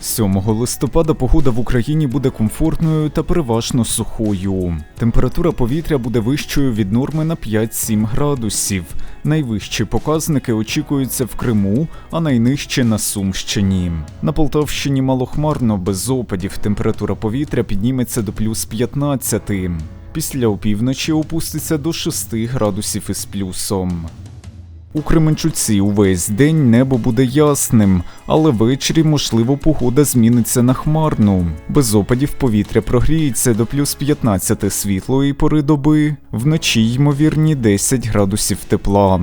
7 листопада погода в Україні буде комфортною та переважно сухою. Температура повітря буде вищою від норми на 5-7 градусів. Найвищі показники очікуються в Криму, а найнижчі на Сумщині. На Полтавщині малохмарно без опадів. Температура повітря підніметься до плюс 15. Після опівночі опуститься до 6 градусів із плюсом. У Кременчуці увесь день небо буде ясним, але ввечері, можливо, погода зміниться на хмарну. Без опадів повітря прогріється до плюс 15 світлої пори доби, вночі ймовірні 10 градусів тепла.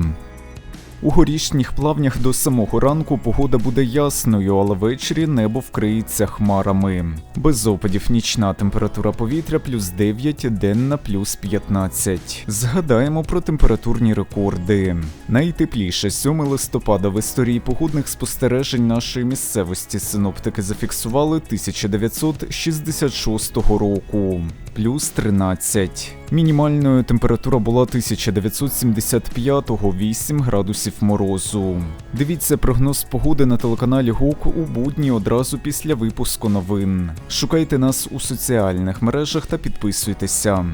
У горішніх плавнях до самого ранку погода буде ясною, але ввечері небо вкриється хмарами. Без опадів нічна температура повітря плюс 9, денна плюс 15. Згадаємо про температурні рекорди. Найтепліше 7 листопада в історії погодних спостережень нашої місцевості синоптики зафіксували 1966 року. Плюс 13. Мінімальною температура була 1975-го 8 градусів морозу. Дивіться прогноз погоди на телеканалі ГУК у будні одразу після випуску новин. Шукайте нас у соціальних мережах та підписуйтеся.